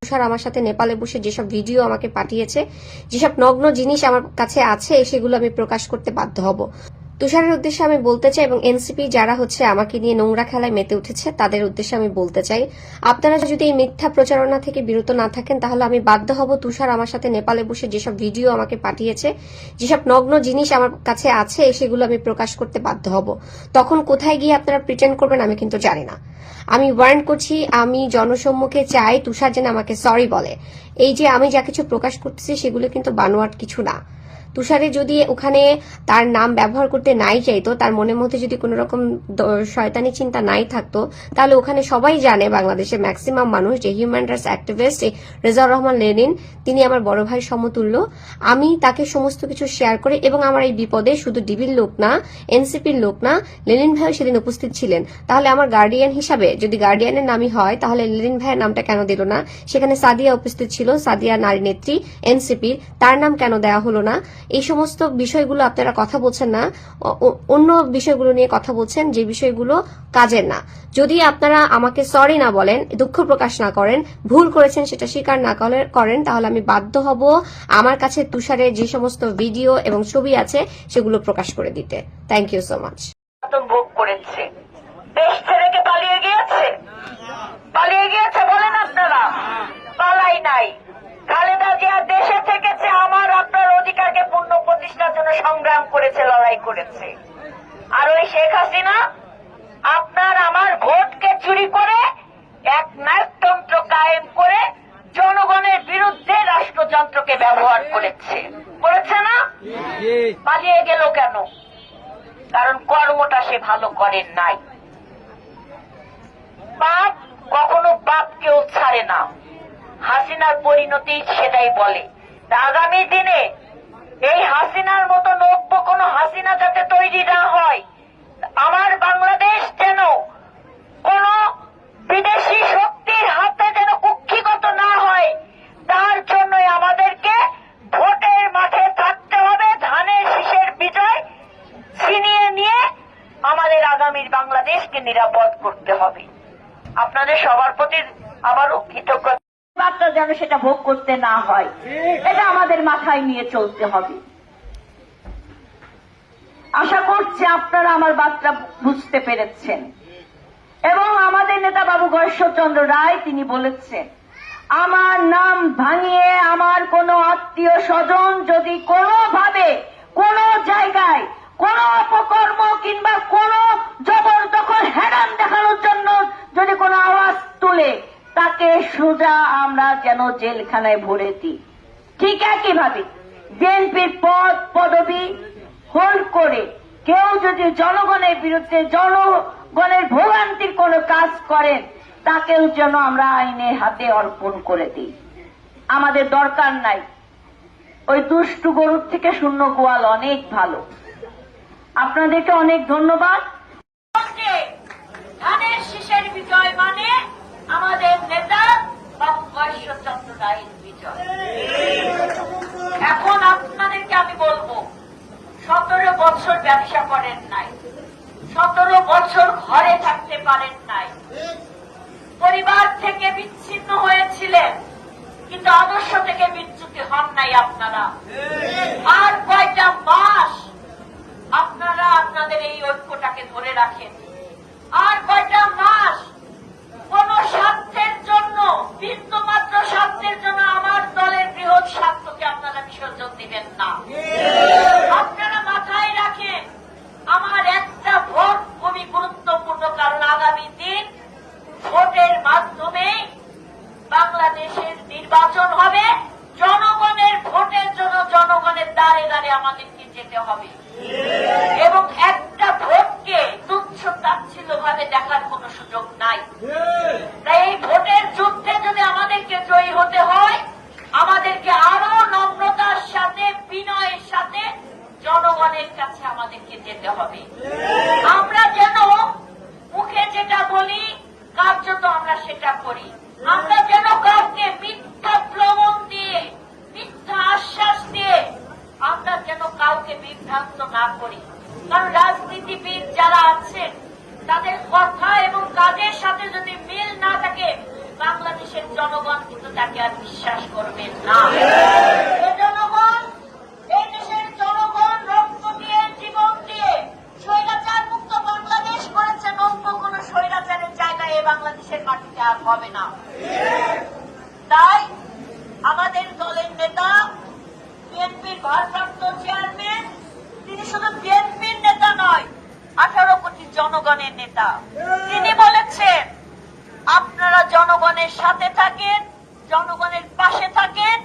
তুষার আমার সাথে নেপালে বসে যেসব ভিডিও আমাকে পাঠিয়েছে, যেসব নগ্ন জিনিস আমার কাছে আছে, সেগুলো আমি প্রকাশ করতে বাধ্য হব। তুষারের উদ্দেশ্যে আমি বলতে চাই এবং এনসিপি যারা হচ্ছে আমাকে নিয়ে নোংরা খেলায় মেতে উঠেছে, তাদের উদ্দেশ্যে আমি বলতে চাই, আপনারা যদি এই মিথ্যা প্রচারণা থেকে বিরত না থাকেন, তাহলে আমি বাধ্য হব তুষার আমার সাথে নেপালে বসে যেসব ভিডিও আমাকে পাঠিয়েছে, যেসব নগ্ন জিনিস আমার কাছে আছে, সেগুলো আমি প্রকাশ করতে বাধ্য হব। তখন কোথায় গিয়ে আপনারা প্রিটেন্ড করবেন আমি কিন্তু জানি না। আমি ওয়ার্ন করছি, আমি জনসম্মুখে চাই তুষার যেন আমাকে সরি বলে। এই যে আমি যা কিছু প্রকাশ করতেছি, সেগুলো কিন্তু বানোয়াট কিছু না। তুষারে যদি ওখানে তার নাম ব্যবহার করতে নাই চাইতো, তার মনের মধ্যে যদি কোনো রকম শয়তানি চিন্তা নাই থাকতো, তাহলে ওখানে সবাই জানে বাংলাদেশের ম্যাক্সিমাম মানুষ যে human rights activist Rezaur Rahman Lenin, তিনি আমার বড় ভাই সমতুল্য। আমি তাকে সমস্ত কিছু শেয়ার করে এবং আমার এই বিপদে শুধু ডিবির লোক না এনসিপির লোক না, লেনিন ভাইও সেদিন উপস্থিত ছিলেন। তাহলে আমার গার্ডিয়ান হিসাবে যদি গার্ডিয়ানের নামই হয়, তাহলে লেনিন ভাইয়ের নামটা কেন দিল না? সেখানে সাদিয়া উপস্থিত ছিল, সাদিয়া নারী নেত্রী এনসিপির তার নাম কেন দেওয়া হলো না? এই সমস্ত বিষয়গুলো আপনারা কথা বলছেন না। অন্য বিষয়গুলো নিয়ে কথা বলছেন, যে বিষয়গুলো কাজের না। যদি আপনারা আমাকে সরি না বলেন, দুঃখ প্রকাশ না করেন, ভুল করেছেন সেটা স্বীকার না করে- করেন, তাহলে আমি বাধ্য হব আমার কাছে তুষারের যে সমস্ত ভিডিও এবং ছবি আছে, সেগুলো প্রকাশ করে দিতে। থ্যাংক ইউ সো মাচ ভোগ করেছে ছেড়ে কি পালিয়ে গিয়েছে পালিয়ে গিয়েছে বলেন আপনারা পালাই নাই খালেদা জিয়া দেশে থেকেছে আমার আপনার অধিকারকে পূর্ণ প্রতিষ্ঠার জন্য সংগ্রাম করেছে, লড়াই করেছে। আর ওই শেখ হাসিনা আপনার আমার ভোটকে চুরি করে এক নায়কতন্ত্র কায়েম করে জনগণের বিরুদ্ধে রাষ্ট্রযন্ত্রকে ব্যবহার করেছে। করেছে না? পালিয়ে গেল কেন? কারণ কর্মটা সে ভালো করেন নাই। বাপ কখনো বাপকেও ছাড়ে না। হাসিনার পরিণতি সেটাই বলে। আগামী দিনে এই হাসিনার মতো নব্য কোনো হাসিনা যাতে তৈরি না হয়, আমার বাংলাদেশ যেন কোন বিদেশি শক্তির হাতে যেন কুক্ষিগত না হয়, তার জন্যই আমাদেরকে ভোটের মাঠে থাকতে হবে, ধানের শীষের বিজয় ছিনিয়ে নিয়ে আমাদের আগামীর বাংলাদেশকে নিরাপদ করতে হবে। আপনাদের সবার প্রতি আবারও কৃতজ্ঞ বার্তা যেন সেটা ভোগ করতে না হয়। এটা আমাদের মাথায় নিয়ে চলতে হবে। আশা করছি আপনারা আমার বার্তা বুঝতে পেরেছেন। এবং আমাদের নেতা বাবু গয়েশ্বরচন্দ্র রায় তিনি বলেছেন, আমার নাম ভাঙিয়ে আমার কোনো আত্মীয় স্বজন যদি কোনোভাবে কোনো জায়গায় কোনো অপকর্ম কিংবা কোনো জবরদখল হেরান দেখানোর জন্য যদি কোনো আওয়াজ তাকে সোজা আমরা যেন জেলখানায় ভরে দিই ঠিক একইভাবে বিএনপির পদ পদবি হোল্ড করে কেউ যদি জনগণের বিরুদ্ধে জনগণের ভোগান্তির কোনো কাজ করেন, তাকেও যেন আমরা আইনের হাতে অর্পণ করে দিই। আমাদের দরকার নাই। ওই দুষ্টু গরুর থেকে শূন্য গোয়াল অনেক ভালো। আপনাদেরকে অনেক ধন্যবাদ। ধানের শীষের বিজয় মানে আমাদের নেতা বাবু ঈশ্বরচন্দ্র রায়ের বিজয় এখন আপনাদেরকে আমি বলব সতেরো বছর ব্যবসা করেন নাই। সতেরো বছর ঘরে থাকতে পারেন নাই। পরিবার থেকে বিচ্ছিন্ন হয়েছিলেন, কিন্তু আদর্শ থেকে বিচ্যুতি হন নাই আপনারা। আর কয়টা মাস আপনারা আপনাদের এই ঐক্যটাকে ধরে রাখেন। আর কয়টা মাস কোন স্বার্থের জন্য বিন্দুমাত্র স্বার্থের জন্য আমার দলের বৃহৎ স্বার্থকে আপনারা বিসর্জন দিবেন না আপনারা মাথায় রাখেন আমার একটা ভোট খুবই গুরুত্বপূর্ণ কারণ আগামী দিন ভোটের মাধ্যমে বাংলাদেশের নির্বাচন হবে জনগণের ভোটের জন্য জনগণের দ্বারে আমাদেরকে যেতে হবে। এবং একটা ভোটকে তুচ্ছ তাচ্ছিল্য ভাবে দেখার দান করি। কারণ রাজনীতিবিদ যারা আছেন, তাদের কথা এবং কাজের সাথে যদি মিল না থাকে, বাংলাদেশের জনগণ কিন্তু তাকে আর বিশ্বাস করবে না। বাংলাদেশের মাটিতে আর হবে না। জনগণের নেতা। তিনি বলেছেন, আপনারা জনগণের সাথে থাকেন, জনগণের পাশে থাকেন,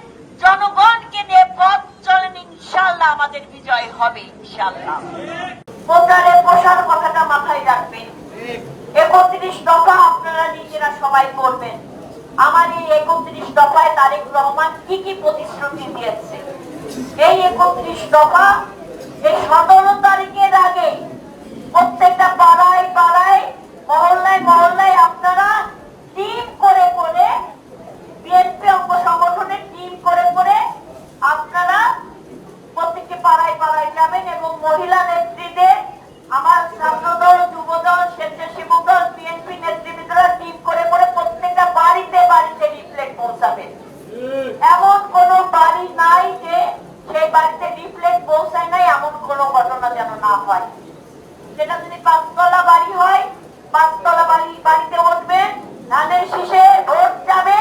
জনগণকে নিয়ে পথ চলেন ইনশাল্লাহ আমাদের বিজয় হবে ইনশাল্লাহ প্রচারে প্রসার কথাটা মাথায় রাখবেন। একত্রিশ দফা আপনারা নিজেরা সবাই করবেন। আমার এই একত্রিশ দফায় তারেক রহমান কি কি প্রতিশ্রুতি দিয়েছে? এই একত্রিশ দফা, এই সতেরো তারিখের আগে প্রত্যেকটা পাড়ায় পাড়ায়, মহল্লায় মহল্লায় আপনারা টিম করে করে বিএনপি অঙ্গ সংগঠনের টিম করে করে আপনারা প্রত্যেকটি পাড়ায় পাড়ায় যাবেন এবং মহিলা নেত্রীদের আমার ছাত্রদল, যুবদল স্বেচ্ছাসেবক বিএনপি নেতৃবৃন্দরা টিম করে করে প্রত্যেকটা বাড়িতে বাড়িতে রিফ্লেক্ট পৌঁছাবেন। এমন কোন বাড়ি নাই যে সেই বাড়িতে রিফ্লেক্ট পৌঁছায় নাই, এমন কোন ঘটনা যেন না হয়। সেটা যদি পাঁচতলা বাড়ি হয়, পাঁচতলা বাড়ি, বাড়িতে উঠবেন ধানের শীষে ভোট যাবে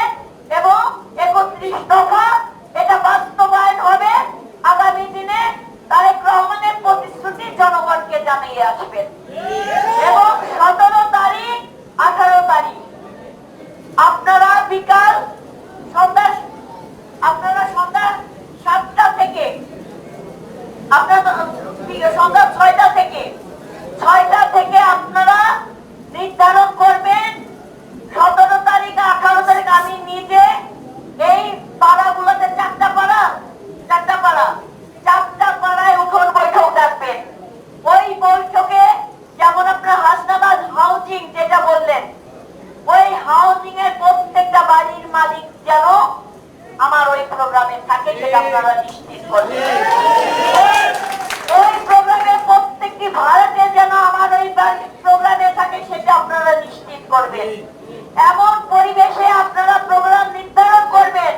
এবং একত্রিশ দফা এটা বাস্তবায়ন হবে আগামী দিনে তারেক রহমানের প্রতিশ্রুতি জনগণকে জানিয়ে আসবেন এবং সতেরো তারিখ আঠারো তারিখ আপনারা বিকাল সন্ধ্যা আপনারা সন্ধ্যা সাতটা থেকে আপনারা সন্ধ্যা ছয়টা থেকে ছয়টা থেকে আপনারা নির্ধারণ করবেন সতেরো তারিখ আঠারো তারিখ আমি নিজে এই পাড়াগুলোতে চারটা পাড়া চারটা পাড়া চারটা পাড়ায় উঠোন বৈঠক ডাকবেন ওই বৈঠকে যেমন আপনার হাসনাবাদ হাউজিং যেটা বললেন ওই হাউজিং এর প্রত্যেকটা বাড়ির মালিক যেন আমার ওই প্রোগ্রামে থাকে সেটা আপনারা নিশ্চিত করবেন। ওই প্রোগ্রামে প্রত্যেকটি ভারতে যেন আমার ওই প্রোগ্রামে থাকে সেটা আপনারা নিশ্চিত করবেন। এমন পরিবেশে আপনারা প্রোগ্রাম নির্ধারণ করবেন